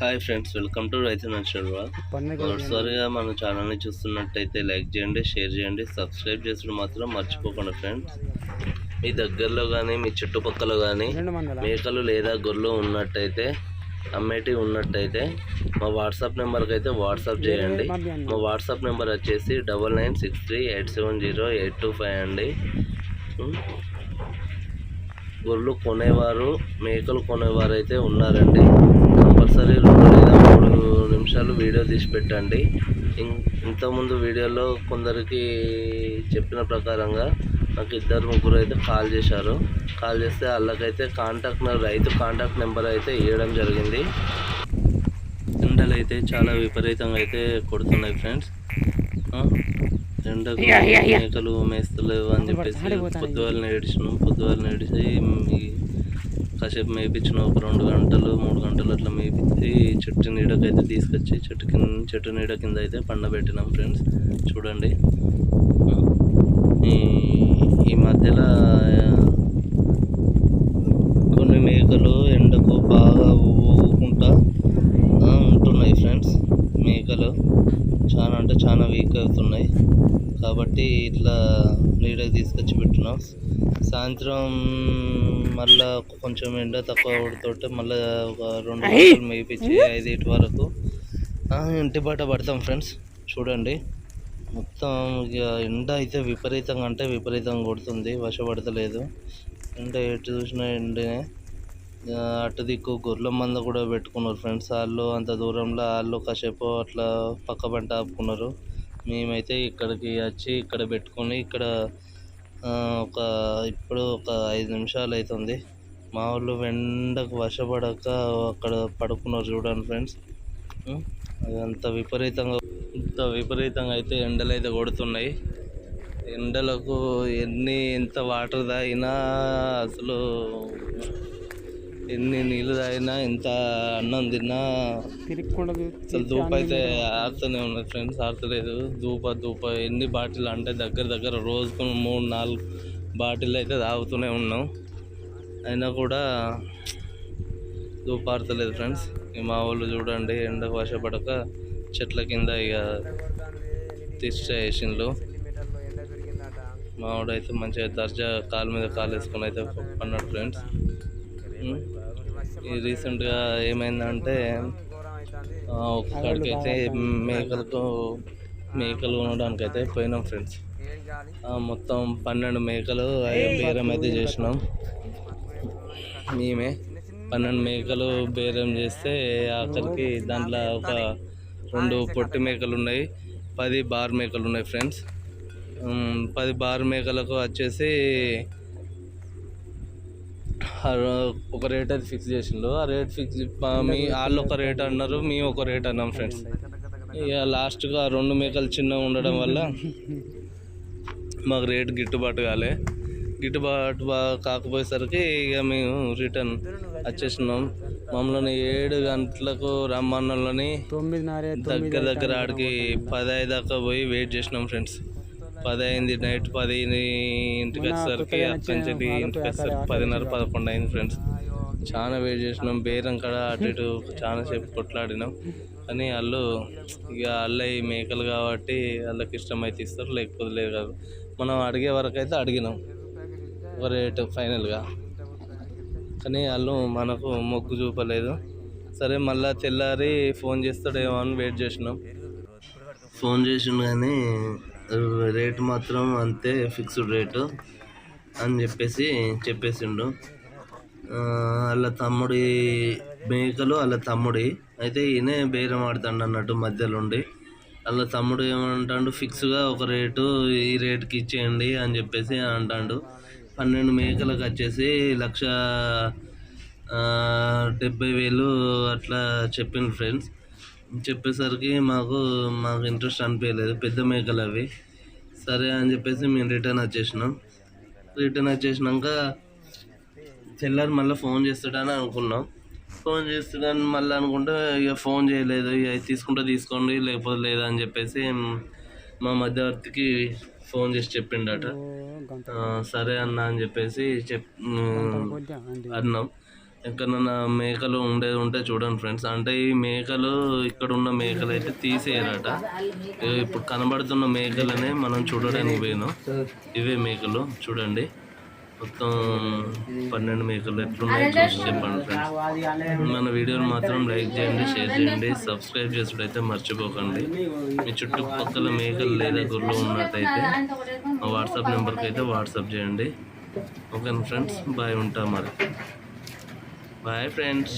Hi friends welcome to రైతు nursery మొదటిసారిగా మన ఛానల్ని చూస్తున్నట్టయితే లైక్ చేయండి షేర్ చేయండి సబ్స్క్రైబ్ చేసుడు మాత్రం మర్చిపోకండి ఫ్రెండ్స్ మీ దగ్గరలో కానీ మీ చుట్టుపక్కల కానీ మేకలు లేదా గొర్రెలు ఉన్నట్టయితే అమ్మేటివి ఉన్నట్టయితే మా వాట్సాప్ నెంబర్కి అయితే వాట్సాప్ చేయండి. మా వాట్సాప్ నెంబర్ వచ్చేసి double nine six three eight seven zero eight two five అండి? గొర్రెలు కొనేవారు మేకలు కొనేవారు అయితే ఉన్నారండి. కంపల్సరీ రెండు లేదా మూడు నిమిషాలు వీడియో తీసి పెట్టండి. ఇంతకుముందు వీడియోలో కొందరికి చెప్పిన ప్రకారంగా నాకు ఇద్దరు ముగ్గురు అయితే కాల్ చేశారు. కాల్ చేస్తే వాళ్ళకైతే కాంటాక్ట్ నె- రైతు కాంటాక్ట్ నెంబర్ అయితే ఇవ్వడం జరిగింది. ఎండలు అయితే చాలా విపరీతంగా అయితే కొడుతున్నాయి ఫ్రెండ్స్. ఎండకు మేకలు మేస్తలేవు అని చెప్పేసి పొద్దువాళ్ళు నేడిచినాం పొద్దువాళ్ళు నేడిచి ఈ కాసేపు మేపించిన. ఒక రెండు గంటలు మూడు గంటలు అట్లా మేపించి చెట్టు నీడకైతే తీసుకొచ్చి చెట్టు కింద చెట్టు నీడ కింద అయితే పండబెట్టినాం ఫ్రెండ్స్. చూడండి. ఈ ఈ మధ్యలో కొన్ని మేకలు ఎండకు బాగా ఊగుకుంటా ఉంటున్నాయి ఫ్రెండ్స్. మేకలు చాలా అంటే చాలా వీక్ అవుతున్నాయి. కాబట్టి ఇట్లా నీడకి తీసుకొచ్చి పెట్టినాం. సాయంత్రం మళ్ళా కొంచెం ఎండ తక్కువ కొడుతుంటే మళ్ళీ ఒక రెండు గంటలు మేపించి ఐదింటి వరకు. ఇంటి బయట పడతాం ఫ్రెండ్స్. చూడండి. మొత్తం ఇక ఎండ అయితే విపరీతంగా అంటే విపరీతంగా కొడుతుంది. వర్షపడతలేదు ఎండ ఎటు చూసినా ఎండనే. అటు దిక్కు గొర్రెల మంద కూడా పెట్టుకున్నారు ఫ్రెండ్స్. వాళ్ళు అంత దూరంలో వాళ్ళు కాసేపు అట్లా పక్క పంట ఆపుకున్నారు. మేమైతే ఇక్కడికి వచ్చి ఇక్కడ పెట్టుకొని ఇక్కడ ఒక ఇప్పుడు ఒక ఐదు నిమిషాలు అవుతుంది మా వాళ్ళు ఎండకు వర్షపడక అక్కడ పడుకున్నారు చూడండి ఫ్రెండ్స్. అంత విపరీతంగా ఇంత విపరీతంగా అయితే ఎండలు అయితే కొడుతున్నాయి. ఎండలకు ఎన్ని ఎంత వాటర్ తాగినా అసలు ఎన్ని నీళ్ళు తాగినా ఎంత అన్నం తిన్నా అసలు ధూప అయితే ఆడుతూనే ఉన్నది ఫ్రెండ్స్ ఆడతలేదు ధూప ధూప ఎన్ని బాటిల్ అంటే దగ్గర దగ్గర రోజుకు మూడు నాలుగు బాటిల్ అయితే తాగుతూనే ఉన్నాం. అయినా కూడా ధూప ఆడతలేదు ఫ్రెండ్స్ ఈ మా వాళ్ళు చూడండి ఎండకు వర్షపడక చెట్ల కింద ఇక తిష్ట వేసిండ్రు మా వాడైతే మంచిగా దర్జా కాలు మీద కాలు వేసుకొని అయితే అన్నాడు ఫ్రెండ్స్ రీసెంట్గా ఏమైందంటే ఒక కాడికి అయితే మేకలతో మేకలు కొనడానికి అయితే పోయినాం ఫ్రెండ్స్. మొత్తం పన్నెండు మేకలు అవి బేరం అయితే చేసినాం. మేమే పన్నెండు మేకలు బేరం చేస్తే ఆఖరికి దాంట్లో ఒక రెండు పొట్టి మేకలు ఉన్నాయి పది బార్ మేకలు ఉన్నాయి ఫ్రెండ్స్. పది బార్ మేకలకు వచ్చేసి ఒక రేట్ అయితే ఫిక్స్ చేసిండు. ఆ రేట్ ఫిక్స్ మీ వాళ్ళు ఒక రేట్ అన్నారు మేము ఒక రేట్ అన్నాం ఫ్రెండ్స్. ఇక లాస్ట్గా ఆ రెండు మేకలు చిన్నగా ఉండడం వల్ల మాకు రేట్ గిట్టుబాటు కాలే. గిట్టుబాటు బా- కాకపోయేసరికి ఇక మేము రిటర్న్ వచ్చేసినాం. మమ్మల్ని ఏడు గంటలకు తొమ్మిదిన్నర దగ్గర దగ్గర ఆడికి పది అయ్యి దాకా పోయి వెయిట్ చేసినాం ఫ్రెండ్స్. పది అయింది నైట్ పది ఇంటికి వచ్చేసరికి అక్కడి ఇంటికి వచ్చేసరికి పదిన్నర పదకొండు అయింది ఫ్రెండ్స్. చాలా వెయిట్ చేసినాం బేరం కాడ అటు ఇటు చాలా సేపు కొట్లాడినాం. కానీ వాళ్ళు ఇక వాళ్ళ మేకలు కాబట్టి వాళ్ళకి ఇష్టం అయితే ఇస్తారు లేకపోతే లేదు కాదు. మనం అడిగే వరకు అయితే అడిగినాం ఒక రేటు ఫైనల్గా. కానీ వాళ్ళు మనకు మొగ్గు చూపలేదు. సరే మళ్ళా తెల్లారి ఫోన్ చేస్తాడేమో అని వెయిట్ చేసినాం. ఫోన్ చేసిండు కానీ రేటు మాత్రం అంతే ఫిక్స్డ్ రేటు అని చెప్పేసి చెప్పేసిండు. వాళ్ళ తమ్ముడి మేకలు వాళ్ళ తమ్ముడి. అయితే ఈయనే బేరం ఆడుతాడు అన్నట్టు మధ్యలో ఉండి వాళ్ళ తమ్ముడు ఏమంటాడు ఫిక్స్గా ఒక రేటు ఈ రేటుకి ఇచ్చేయండి అని చెప్పేసి అంటాడు. పన్నెండు మేకలకు వచ్చేసి లక్ష డెబ్బై వేలు అట్లా చెప్పిండు ఫ్రెండ్స్. చెప్పేసరికి మాకు మాకు ఇంట్రెస్ట్ అనిపించలేదు. పెద్ద మేకలు అవి. సరే అని చెప్పేసి మేము రిటర్న్ వచ్చేసినాం. రిటర్న్ వచ్చేసినాక తెల్లారి మళ్ళీ ఫోన్ చేస్తాడని అనుకున్నాం. ఫోన్ చేస్తాడని మళ్ళీ అనుకుంటే ఇక ఫోన్ చేయలేదు. ఇక తీసుకుంటే తీసుకోండి లేకపోతే లేదా అని చెప్పేసి మా మధ్యవర్తికి ఫోన్ చేసి చెప్పిండట. సరే అన్న అని చెప్పేసి చెప్ అన్నాం. ఎక్కడన్నా మేకలు ఉండే ఉంటే చూడండి ఫ్రెండ్స్. అంటే ఈ మేకలు ఇక్కడ ఉన్న మేకలు అయితే తీసేయరట ఇప్పుడు కనబడుతున్న మేకలనే మనం చూడడానికి పోయినాం. ఇవే మేకలు చూడండి. మొత్తం పన్నెండు మేకలు ఎట్లున్నాయో చూసి చెప్పండి ఫ్రెండ్స్. మన వీడియోని మాత్రం లైక్ చేయండి షేర్ చేయండి సబ్స్క్రైబ్ చేసుడైతే మర్చిపోకండి. మీ చుట్టుపక్కల మేకలు లేదా గొర్రెలు ఉన్నట్టయితే మా వాట్సాప్ నెంబర్కి అయితే వాట్సాప్ చేయండి. Okay friends? బాయ్ ఉంటా మరి. Bye friends